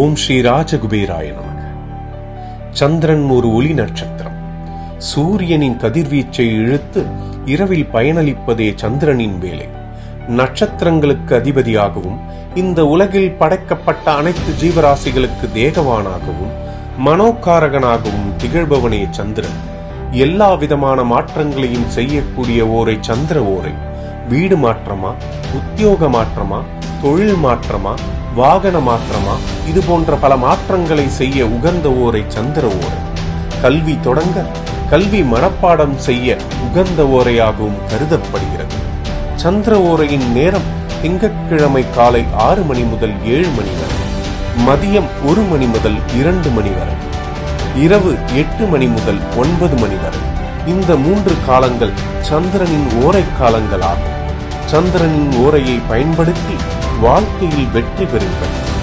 ஓம் ஸ்ரீ ராஜகுபேராய நமக. சந்திரன் ஒரு ஒளி நட்சத்திரம். சூரியனின் கதிர்வீச்சை இழுத்து இரவில் பயனளிப்பதே சந்திரனின் வேலை. நட்சத்திரங்களுக்கு அதிபதியாகவும் இந்த உலகில் படைக்கப்பட்ட அனைத்து ஜீவராசிகளுக்கு தேகவானாகவும் மனோகாரகனாகவும் திகழ்பவனே சந்திரன். எல்லா விதமான மாற்றங்களையும் செய்யக்கூடிய ஓரை சந்திர ஓரை. வீடு மாற்றமா உத்தியோக மாற்றமா தொழில் மாற்றமா வாகன மாற்றமா இது போன்ற பல மாற்றங்களை செய்ய உகந்த ஓரை சந்திர ஓரை. கல்வி தொடங்க கல்வி மனப்பாடம் செய்ய உகந்த ஓரையாகவும் கருதப்படுகிறது. சந்திர ஓரையின் நேரம் திங்கட்கிழமை காலை ஆறு மணி முதல் ஏழு மணி வரை. மதியம் ஒரு மணி முதல் இரண்டு மணி வரை. இரவு எட்டு மணி முதல் ஒன்பது மணி வரை. இந்த மூன்று காலங்கள் சந்திரனின் ஓரை காலங்களாகும். சந்திரனின் ஓரையை பயன்படுத்தி வாழ்க்கையில் வெற்றி பெறுங்கள்.